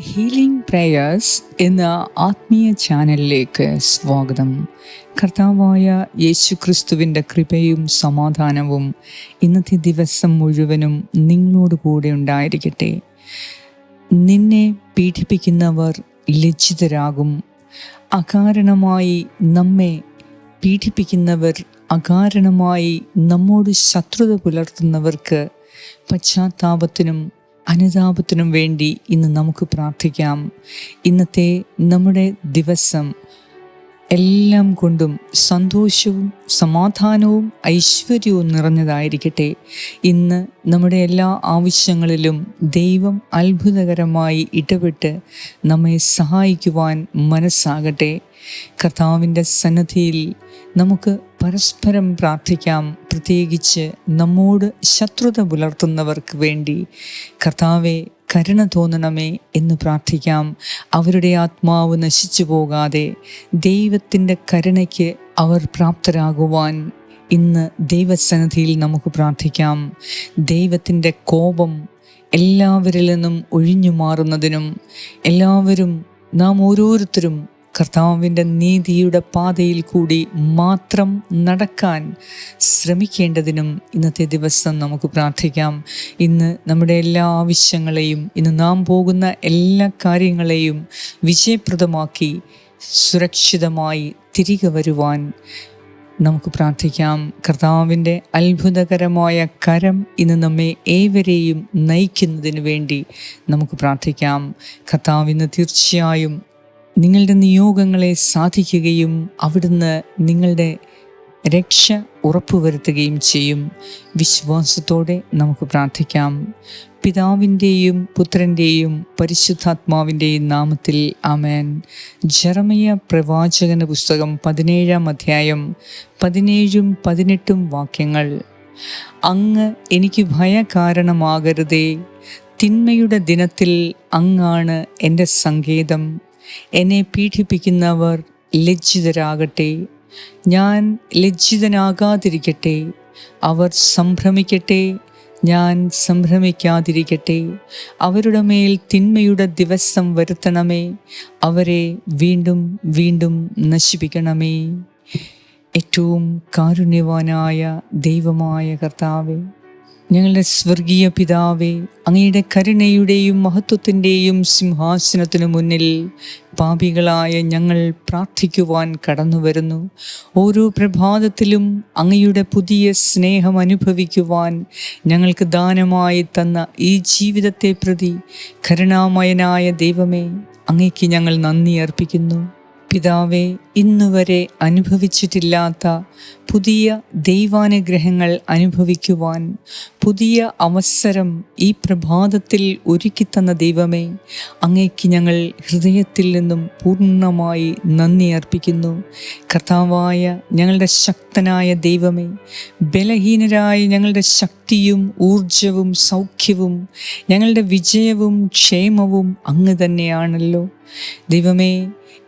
Healing prayers എന്ന ആത്മീയ ചാനലിലേക്ക് സ്വാഗതം. കർത്താവായ യേശു ക്രിസ്തുവിന്റെ കൃപയും സമാധാനവും ഇന്നത്തെ ദിവസം മുഴുവനും നിങ്ങളോട് കൂടെ ഉണ്ടായിരിക്കട്ടെ. നിന്നെ പീഡിപ്പിക്കുന്നവർ ലജ്ജിതരാകും. അകാരണമായി നമ്മെ പീഡിപ്പിക്കുന്നവർ അകാരണമായി നമ്മോട് ശത്രുത പുലർത്തുന്നവർക്ക് പശ്ചാത്താപത്തിനും അനുതാപത്തിനും വേണ്ടി ഇന്ന് നമുക്ക് പ്രാർത്ഥിക്കാം. ഇന്നത്തെ നമ്മുടെ ദിവസം എല്ലാം കൊണ്ടും സന്തോഷവും സമാധാനവും ഐശ്വര്യവും നിറഞ്ഞതായിരിക്കട്ടെ. ഇന്ന് നമ്മുടെ എല്ലാ ആവശ്യങ്ങളിലും ദൈവം അത്ഭുതകരമായി ഇടപെട്ട് നമ്മെ സഹായിക്കുവാൻ മനസ്സാകട്ടെ. കർത്താവിന്റെ സന്നദ്ധിയിൽ നമുക്ക് പരസ്പരം പ്രാർത്ഥിക്കാം. പ്രത്യേകിച്ച് നമ്മോട് ശത്രുത പുലർത്തുന്നവർക്ക് വേണ്ടി കർത്താവെ കരുണ തോന്നണമേ എന്ന് പ്രാർത്ഥിക്കാം. അവരുടെ ആത്മാവ് നശിച്ചു പോകാതെ ദൈവത്തിന്റെ കരുണയ്ക്ക് അവർ പ്രാപ്തരാകുവാൻ ഇന്ന് ദൈവസന്നിധിയിൽ നമുക്ക് പ്രാർത്ഥിക്കാം. ദൈവത്തിന്റെ കോപം എല്ലാവരിൽ നിന്നും ഒഴിഞ്ഞു മാറുന്നതിനും എല്ലാവരും നാം ഓരോരുത്തരും കർത്താവിന്റെ നീതിയുടെ പാതയിൽ കൂടി മാത്രം നടക്കാൻ ശ്രമിക്കേണ്ടതിനും ഇന്നത്തെ ദിവസം നമുക്ക് പ്രാർത്ഥിക്കാം. ഇന്ന് നമ്മുടെ എല്ലാ ആവശ്യങ്ങളെയും ഇന്ന് നാം പോകുന്ന എല്ലാ കാര്യങ്ങളെയും വിജയപ്രദമാക്കി സുരക്ഷിതമായി തിരികെ വരുവാൻ നമുക്ക് പ്രാർത്ഥിക്കാം. കർത്താവിന്റെ അത്ഭുതകരമായ കരം ഇന്ന് നമ്മെ ഏവരെയും നയിക്കുന്നതിന് വേണ്ടി നമുക്ക് പ്രാർത്ഥിക്കാം. കർത്താവ് ഇന്ന് തീർച്ചയായും നിങ്ങളുടെ നിയോഗങ്ങളെ സാധിക്കുകയും അവിടുന്ന് നിങ്ങളുടെ രക്ഷ ഉറപ്പുവരുത്തുകയും ചെയ്യും. വിശ്വാസത്തോടെ നമുക്ക് പ്രാർത്ഥിക്കാം. പിതാവിന്റെയും പുത്രന്റെയും പരിശുദ്ധാത്മാവിന്റെയും നാമത്തിൽ ആമേൻ. ജറമയ പ്രവാചകന പുസ്തകം പതിനേഴാം അധ്യായം പതിനേഴും പതിനെട്ടും വാക്യങ്ങൾ. അങ്ങ് എനിക്ക് ഭയകാരണമാകരുതേ. തിന്മയുടെ ദിനത്തിൽ അങ്ങാണ് എന്റെ സങ്കേതം. എന്നെ പീഡിപ്പിക്കുന്നവർ ലജ്ജിതരാകട്ടെ. ഞാൻ ലജ്ജിതനാകാതിരിക്കട്ടെ. അവർ സംഭ്രമിക്കട്ടെ. ഞാൻ സംഭ്രമിക്കാതിരിക്കട്ടെ. അവരുടെ മേൽ തിന്മയുടെ ദിവസം വരുത്തണമേ. അവരെ വീണ്ടും വീണ്ടും നശിപ്പിക്കണമേ. ഏറ്റവും കാരുണ്യവാനായ ദൈവമായ കർത്താവേ ഞങ്ങളുടെ സ്വർഗീയ പിതാവേ അങ്ങയുടെ കരുണയുടെയും മഹത്വത്തിന്റെയും സിംഹാസനത്തിനു മുന്നിൽ പാപികളായ ഞങ്ങൾ പ്രാർത്ഥിക്കുവാൻ കടന്നു വരുന്നു ഓരോ പ്രഭാതത്തിലും അങ്ങയുടെ പുതിയ സ്നേഹം അനുഭവിക്കുവാൻ ഞങ്ങൾക്ക് ദാനമായി തന്ന ഈ ജീവിതത്തെ പ്രതി കരുണാമയനായ ദൈവമേ അങ്ങയ്ക്ക് ഞങ്ങൾ നന്ദി അർപ്പിക്കുന്നു. പിതാവെ ഇന്നുവരെ അനുഭവിച്ചിട്ടില്ലാത്ത പുതിയ ദൈവാനുഗ്രഹങ്ങൾ അനുഭവിക്കുവാൻ പുതിയ അവസരം ഈ പ്രഭാതത്തിൽ ഒരുക്കിത്തന്ന ദൈവമേ അങ്ങേക്ക് ഞങ്ങൾ ഹൃദയത്തിൽ നിന്നും പൂർണമായി നന്ദി അർപ്പിക്കുന്നു. കർത്താവായ ഞങ്ങളുടെ ശക്തനായ ദൈവമേ ബലഹീനരായ ഞങ്ങളുടെ ശക്തിയും ഊർജവും സൗഖ്യവും ഞങ്ങളുടെ വിജയവും ക്ഷേമവും അങ്ങ് തന്നെയാണല്ലോ. ദൈവമേ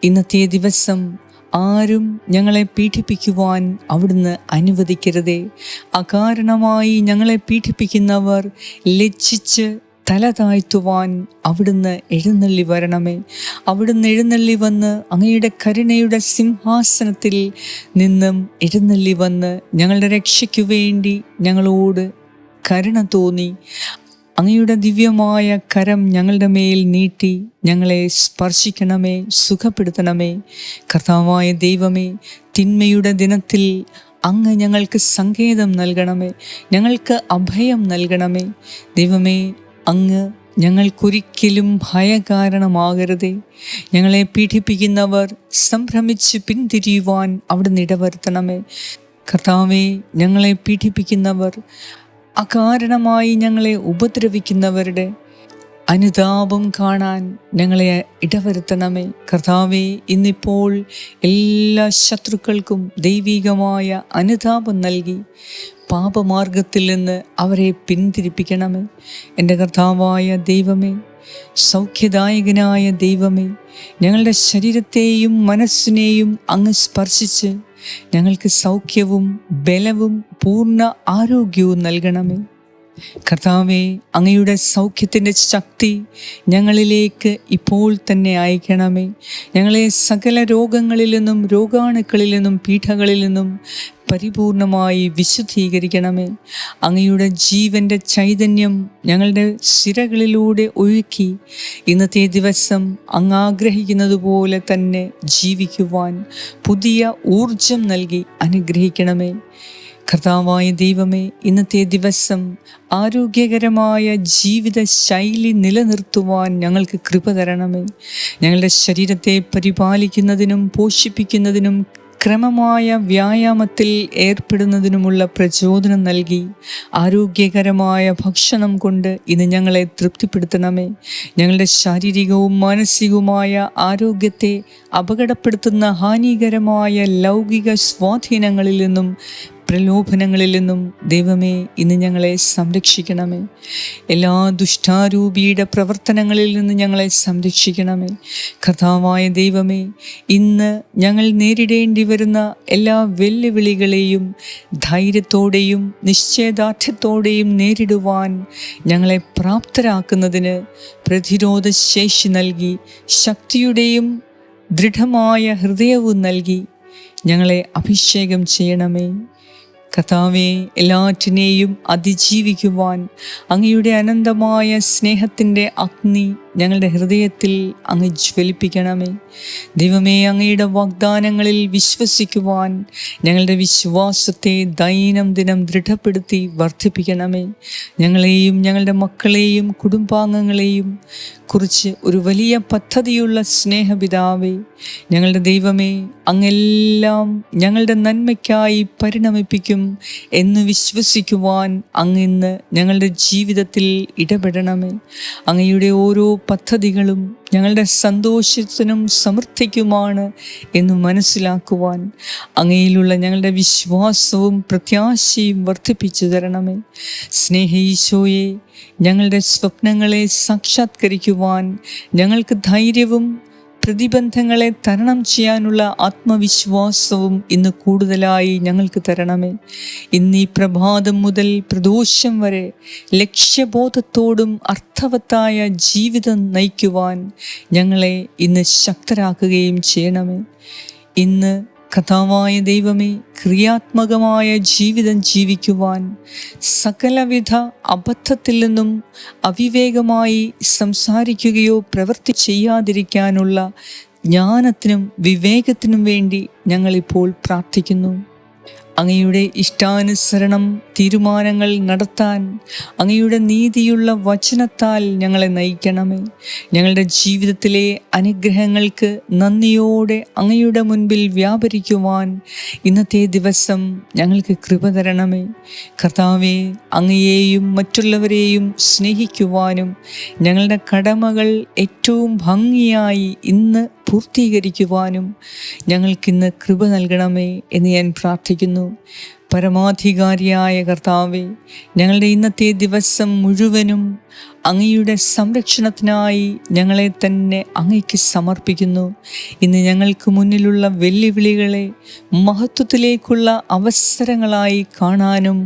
ഇന്നത്തെ ദിവസം ആരും ഞങ്ങളെ പീഡിപ്പിക്കുവാൻ അവിടുന്ന് അനുവദിക്കരുതേ. അകാരണമായി ഞങ്ങളെ പീഡിപ്പിക്കുന്നവർ ലജ്ജിച്ച് തല താഴ്ത്തുവാൻ അവിടുന്ന് എഴുന്നള്ളി വരണമേ. അവിടുന്ന് എഴുന്നള്ളി വന്ന് അങ്ങയുടെ കരുണയുടെ സിംഹാസനത്തിൽ നിന്നും എഴുന്നള്ളി വന്ന് ഞങ്ങളുടെ രക്ഷയ്ക്കു വേണ്ടി ഞങ്ങളോട് കരുണ തോന്നി. അങ്ങയുടെ ദിവ്യമായ കരം ഞങ്ങളുടെ മേൽ നീട്ടി ഞങ്ങളെ സ്പർശിക്കണമേ സുഖപ്പെടുത്തണമേ. കർത്താവായ ദൈവമേ തിന്മയുടെ ദിനത്തിൽ അങ്ങ് ഞങ്ങൾക്ക് സങ്കേതം നൽകണമേ ഞങ്ങൾക്ക് അഭയം നൽകണമേ. ദൈവമേ അങ്ങ് ഞങ്ങൾക്കൊരിക്കലും ഭയകാരണമാകരുതേ. ഞങ്ങളെ പീഡിപ്പിക്കുന്നവർ സംഭ്രമിച്ച് പിന്തിരിയുവാൻ അവിടുന്ന് ഇടവരുത്തണമേ. കർത്താവെ ഞങ്ങളെ പീഡിപ്പിക്കുന്നവർ അകാരണമായി ഞങ്ങളെ ഉപദ്രവിക്കുന്നവരുടെ അനുതാപം കാണാൻ ഞങ്ങളെ ഇടവരുത്തണമേ. കർത്താവെ ഇന്നിപ്പോൾ എല്ലാ ശത്രുക്കൾക്കും ദൈവികമായ അനുതാപം നൽകി പാപമാർഗത്തിൽ നിന്ന് അവരെ പിന്തിരിപ്പിക്കണമേ. എന്റെ കർത്താവായ ദൈവമേ സൗഖ്യദായകനായ ദൈവമേ ഞങ്ങളുടെ ശരീരത്തെയും മനസ്സിനെയും അങ്ങ് സ്പർശിച്ച് ഞങ്ങൾക്ക് സൗഖ്യവും ബലവും പൂർണ ആരോഗ്യവും നൽകണമേ. കർത്താവെ അങ്ങയുടെ സൗഖ്യത്തിന്റെ ശക്തി ഞങ്ങളിലേക്ക് ഇപ്പോൾ തന്നെ അയക്കണമേ. ഞങ്ങളെ സകല രോഗങ്ങളിൽ നിന്നും രോഗാണുക്കളിൽ നിന്നും പീഠകളിൽ നിന്നും പരിപൂർണമായി വിശുദ്ധീകരിക്കണമേ. അങ്ങയുടെ ജീവന്റെ ചൈതന്യം ഞങ്ങളുടെ ശിരകളിലൂടെ ഒഴുക്കി ഇന്നത്തെ ദിവസം അങ്ങ് ആഗ്രഹിക്കുന്നത് പോലെ തന്നെ ജീവിക്കുവാൻ പുതിയ ഊർജം നൽകി അനുഗ്രഹിക്കണമേ. കർത്താവായ ദൈവമേ ഇന്നത്തെ ദിവസം ആരോഗ്യകരമായ ജീവിത ശൈലി നിലനിർത്തുവാൻ ഞങ്ങൾക്ക് കൃപ തരണമേ. ഞങ്ങളുടെ ശരീരത്തെ പരിപാലിക്കുന്നതിനും പോഷിപ്പിക്കുന്നതിനും ക്രമമായ വ്യായാമത്തിൽ ഏർപ്പെടുന്നതിനുമുള്ള പ്രചോദനം നൽകി ആരോഗ്യകരമായ ഭക്ഷണം കൊണ്ട് ഇന്ന് ഞങ്ങളെ തൃപ്തിപ്പെടുത്തണമേ. ഞങ്ങളുടെ ശാരീരികവും മാനസികവുമായ ആരോഗ്യത്തെ അപകടപ്പെടുത്തുന്ന ഹാനികരമായ ലൗകിക സ്വാധീനങ്ങളിൽ നിന്നും പ്രലോഭനങ്ങളിൽ നിന്നും ദൈവമേ ഇന്ന് ഞങ്ങളെ സംരക്ഷിക്കണമേ. എല്ലാ ദുഷ്ടാരൂപിയുടെ പ്രവർത്തനങ്ങളിൽ നിന്ന് ഞങ്ങളെ സംരക്ഷിക്കണമേ. കഥാവായ ദൈവമേ ഇന്ന് ഞങ്ങൾ നേരിടേണ്ടി വരുന്ന എല്ലാ വെല്ലുവിളികളെയും ധൈര്യത്തോടെയും നിശ്ചയദാർഢ്യത്തോടെയും നേരിടുവാൻ ഞങ്ങളെ പ്രാപ്തരാക്കുന്നതിന് പ്രതിരോധ ശേഷി നൽകി ശക്തിയുടെയും ദൃഢമായ ഹൃദയവും നൽകി ഞങ്ങളെ അഭിഷേകം ചെയ്യണമേ. കഥാവെ എല്ലാറ്റിനെയും അതിജീവിക്കുവാൻ അങ്ങയുടെ അനന്തമായ സ്നേഹത്തിന്റെ അഗ്നി ഞങ്ങളുടെ ഹൃദയത്തിൽ അങ്ങ് ജ്വലിപ്പിക്കണമേ. ദൈവമേ അങ്ങയുടെ വാഗ്ദാനങ്ങളിൽ വിശ്വസിക്കുവാൻ ഞങ്ങളുടെ വിശ്വാസത്തെ ദൈനം ദിനം ദൃഢപ്പെടുത്തി വർദ്ധിപ്പിക്കണമേ. ഞങ്ങളെയും ഞങ്ങളുടെ മക്കളെയും കുടുംബാംഗങ്ങളെയും കുറിച്ച് ഒരു വലിയ പദ്ധതിയുള്ള സ്നേഹപിതാവേ ഞങ്ങളുടെ ദൈവമേ അങ്ങെല്ലാം ഞങ്ങളുടെ നന്മയ്ക്കായി പരിണമിപ്പിക്കും എന്ന് വിശ്വസിക്കുവാൻ അങ്ങിന്ന് ഞങ്ങളുടെ ജീവിതത്തിൽ ഇടപെടണമേ. അങ്ങയുടെ ഓരോ പദ്ധതികളും ഞങ്ങളുടെ സന്തോഷത്തിനും സമൃദ്ധിക്കുമാണ് എന്ന് മനസ്സിലാക്കുവാൻ അങ്ങയിലുള്ള ഞങ്ങളുടെ വിശ്വാസവും പ്രത്യാശയും വർദ്ധിപ്പിച്ചു തരണമേ. സ്നേഹീശോയെ ഞങ്ങളുടെ സ്വപ്നങ്ങളെ സാക്ഷാത്കരിക്കുവാൻ ഞങ്ങൾക്ക് ധൈര്യവും പ്രതിബന്ധങ്ങളെ തരണം ചെയ്യാനുള്ള ആത്മവിശ്വാസവും ഇന്ന് കൂടുതലായി ഞങ്ങൾക്ക് തരണമേ. ഇന്ന് ഈ പ്രഭാതം മുതൽ പ്രദോഷം വരെ ലക്ഷ്യബോധത്തോടും അർത്ഥവത്തായ ജീവിതം നയിക്കുവാൻ ഞങ്ങളെ ഇന്ന് ശക്തരാക്കുകയും ചെയ്യണമേ. ഇന്ന് കഥാവായ ദൈവമേ ക്രിയാത്മകമായ ജീവിതം ജീവിക്കുവാൻ സകലവിധ അബദ്ധത്തിൽ നിന്നും അവിവേകമായി സംസാരിക്കുകയോ പ്രവൃത്തി ചെയ്യാതിരിക്കാനുള്ള ജ്ഞാനത്തിനും വിവേകത്തിനും വേണ്ടി ഞങ്ങളിപ്പോൾ പ്രാർത്ഥിക്കുന്നു. അങ്ങയുടെ ഇഷ്ടാനുസരണം തീരുമാനങ്ങൾ നടത്താൻ അങ്ങയുടെ നീതിയുള്ള വചനത്താൽ ഞങ്ങളെ നയിക്കണമേ. ഞങ്ങളുടെ ജീവിതത്തിലെ അനുഗ്രഹങ്ങൾക്ക് നന്ദിയോടെ അങ്ങയുടെ മുൻപിൽ വ്യാപരിക്കുവാൻ ഇന്നത്തെ ദിവസം ഞങ്ങൾക്ക് കൃപ തരണമേ. കർത്താവെ അങ്ങയെയും മറ്റുള്ളവരെയും സ്നേഹിക്കുവാനും ഞങ്ങളുടെ കടമകൾ ഏറ്റവും ഭംഗിയായി ഇന്ന് പൂർത്തീകരിക്കുവാനും ഞങ്ങൾക്കിന്ന് കൃപ നൽകണമേ എന്ന് ഞാൻ പ്രാർത്ഥിക്കുന്നു. പരമാധികാരിയായ കർത്താവെ ഞങ്ങളുടെ ഇന്നത്തെ ദിവസം മുഴുവനും അങ്ങയുടെ സംരക്ഷണത്തിനായി ഞങ്ങളെ തന്നെ അങ്ങയ്ക്ക് സമർപ്പിക്കുന്നു. ഇന്ന് ഞങ്ങൾക്ക് മുന്നിലുള്ള വെല്ലുവിളികളെ മഹത്വത്തിലേക്കുള്ള അവസരങ്ങളായി കാണാനും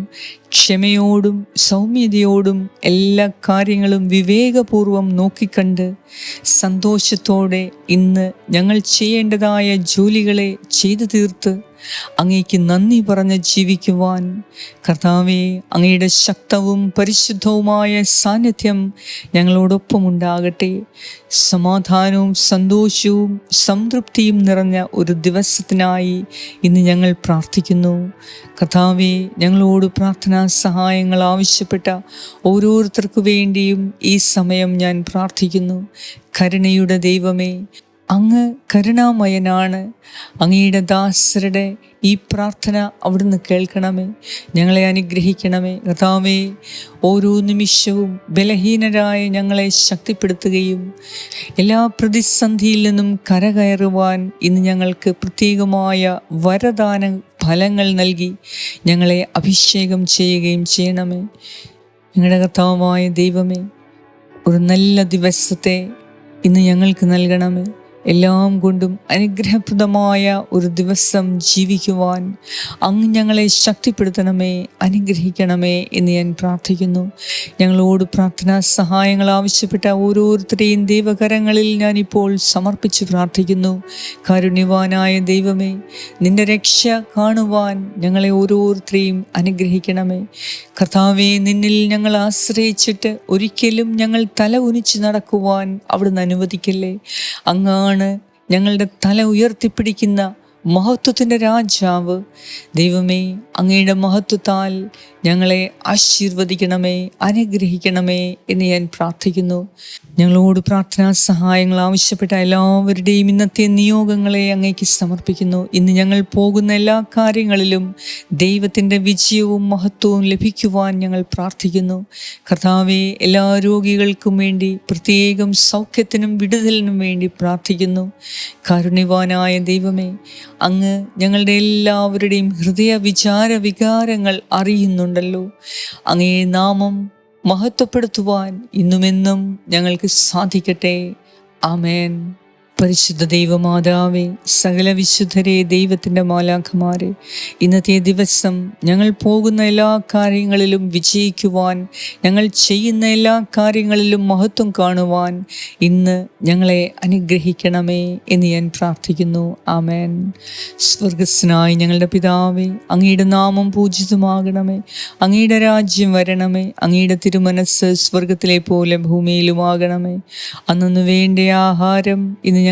ക്ഷമയോടും സൗമ്യതയോടും എല്ലാ കാര്യങ്ങളും വിവേകപൂർവം നോക്കിക്കണ്ട് സന്തോഷത്തോടെ ഇന്ന് ഞങ്ങൾ ചെയ്യേണ്ടതായ ജോലികളെ ചെയ്തു തീർത്ത് അങ്ങേക്ക് നന്ദി പറഞ്ഞ് ജീവിക്കുവാൻ. കർത്താവെ അങ്ങയുടെ ശക്തവും പരിശുദ്ധവുമായ സാന്നിധ്യം ഞങ്ങളോടൊപ്പം ഉണ്ടാകട്ടെ സമാധാനവും സന്തോഷവും സംതൃപ്തിയും നിറഞ്ഞ ഒരു ദിവസത്തിനായി ഇന്ന് ഞങ്ങൾ പ്രാർത്ഥിക്കുന്നു. കർത്താവെ ഞങ്ങളോട് പ്രാർത്ഥനാ സഹായങ്ങൾ ആവശ്യപ്പെട്ട ഓരോരുത്തർക്കു വേണ്ടിയും ഈ സമയം ഞാൻ പ്രാർത്ഥിക്കുന്നു. കരുണയുടെ ദൈവമേ അങ്ങ് കരുണാമയനാണ്. അങ്ങയുടെ ദാസരുടെ ഈ പ്രാർത്ഥന അവിടുന്ന് കേൾക്കണമേ. ഞങ്ങളെ അനുഗ്രഹിക്കണമേ. കഥാവേ ഓരോ നിമിഷവും ബലഹീനരായ ഞങ്ങളെ ശക്തിപ്പെടുത്തുകയും എല്ലാ പ്രതിസന്ധിയിൽ നിന്നും കരകയറുവാൻ ഇന്ന് ഞങ്ങൾക്ക് പ്രത്യേകമായ വരദാന ഫലങ്ങൾ നൽകി ഞങ്ങളെ അഭിഷേകം ചെയ്യുകയും ചെയ്യണമേ. ഞങ്ങളുടെ കർത്താവുമായ ദൈവമേ ഒരു നല്ല ദിവസത്തെ ഇന്ന് ഞങ്ങൾക്ക് നൽകണമേ. എല്ലാം കൊണ്ടും അനുഗ്രഹപ്രദമായ ഒരു ദിവസം ജീവിക്കുവാൻ അങ്ങ് ഞങ്ങളെ ശക്തിപ്പെടുത്തണമേ അനുഗ്രഹിക്കണമേ എന്ന് ഞാൻ പ്രാർത്ഥിക്കുന്നു. ഞങ്ങളോട് പ്രാർത്ഥനാ സഹായങ്ങൾ ആവശ്യപ്പെട്ട ഓരോരുത്തരെയും ദൈവകരങ്ങളിൽ ഞാനിപ്പോൾ സമർപ്പിച്ച് പ്രാർത്ഥിക്കുന്നു. കാരുണ്യവാനായ ദൈവമേ നിന്റെ രക്ഷ കാണുവാൻ ഞങ്ങളെ ഓരോരുത്തരെയും അനുഗ്രഹിക്കണമേ. കർത്താവെ നിന്നിൽ ഞങ്ങൾ ആശ്രയിച്ചിട്ട് ഒരിക്കലും ഞങ്ങൾ തല ഉനിച്ച് നടക്കുവാൻ അവിടുന്ന് അനുവദിക്കല്ലേ? അങ്ങാണ് ഞങ്ങളുടെ തല ഉയർത്തിപ്പിടിക്കുന്ന മഹത്വത്തിന്റെ രാജാവ്. ദൈവമേ അങ്ങയുടെ മഹത്വത്താൽ ഞങ്ങളെ ആശീർവദിക്കണമേ അനുഗ്രഹിക്കണമേ എന്ന് ഞാൻ പ്രാർത്ഥിക്കുന്നു. ഞങ്ങളോട് പ്രാർത്ഥനാ സഹായങ്ങൾ ആവശ്യപ്പെട്ട എല്ലാവരുടെയും ഇന്നത്തെ നിയോഗങ്ങളെ അങ്ങേക്ക് സമർപ്പിക്കുന്നു. ഇന്ന് ഞങ്ങൾ പോകുന്ന എല്ലാ കാര്യങ്ങളിലും ദൈവത്തിന്റെ വിജയവും മഹത്വവും ലഭിക്കുവാൻ ഞങ്ങൾ പ്രാർത്ഥിക്കുന്നു. കർത്താവെ എല്ലാ രോഗികൾക്കും വേണ്ടി പ്രത്യേകം സൗഖ്യത്തിനും വിടുതലിനും വേണ്ടി പ്രാർത്ഥിക്കുന്നു. കാരുണ്യവാനായ ദൈവമേ അങ്ങ് ഞങ്ങളുടെ എല്ലാവരുടെയും ഹൃദയ വിചാര വികാരങ്ങൾ അറിയുന്നുണ്ടല്ലോ. അങ്ങേ നാമം മഹത്വപ്പെടുത്തുവാൻ ഇന്നുമെന്നും ഞങ്ങൾക്ക് സാധിക്കട്ടെ. ആമേൻ. പരിശുദ്ധ ദൈവമാതാവേ സകല വിശുദ്ധരെ ദൈവത്തിന്റെ മാലാഖമാരെ ഇന്നത്തെ ദിവസം ഞങ്ങൾ പോകുന്ന എല്ലാ കാര്യങ്ങളിലും വിജയിക്കുവാൻ ഞങ്ങൾ ചെയ്യുന്ന എല്ലാ കാര്യങ്ങളിലും മഹത്വം കാണുവാൻ ഇന്ന് ഞങ്ങളെ അനുഗ്രഹിക്കണമേ എന്ന് ഞാൻ പ്രാർത്ഥിക്കുന്നു. ആമേൻ. സ്വർഗസ്നായി ഞങ്ങളുടെ പിതാവേ അങ്ങയുടെ നാമം പൂജിതമാകണമേ. അങ്ങയുടെ രാജ്യം വരണമേ. അങ്ങയുടെ തിരുമനസ് സ്വർഗത്തിലെ പോലെ ഭൂമിയിലുമാകണമേ. അന്നു വേണ്ട ആഹാരം ഇന്ന്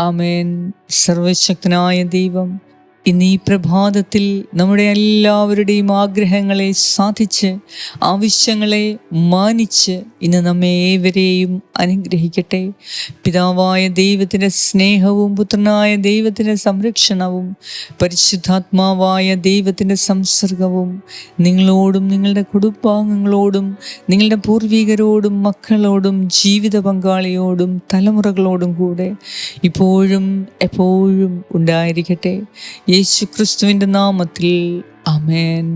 ആമേൻ സർവശക്തനായ ദൈവം ഇന്ന് ഈ പ്രഭാതത്തിൽ നമ്മുടെ എല്ലാവരുടെയും ആഗ്രഹങ്ങളെ സാധിച്ച് ആവശ്യങ്ങളെ മാനിച്ച് ഇന്ന് നമ്മെ ഏവരെയും അനുഗ്രഹിക്കട്ടെ. പിതാവായ ദൈവത്തിന്റെ സ്നേഹവും പുത്രനായ ദൈവത്തിന്റെ സംരക്ഷണവും പരിശുദ്ധാത്മാവായ ദൈവത്തിന്റെ സംസർഗവും നിങ്ങളോടും നിങ്ങളുടെ കുടുംബാംഗങ്ങളോടും നിങ്ങളുടെ പൂർവികരോടും മക്കളോടും ജീവിത പങ്കാളിയോടും തലമുറകളോടും കൂടെ ഇപ്പോഴും എപ്പോഴും ഉണ്ടായിരിക്കട്ടെ. യേശു ക്രിസ്തുവിന്റെ നാമത്തിൽ. അമേൻ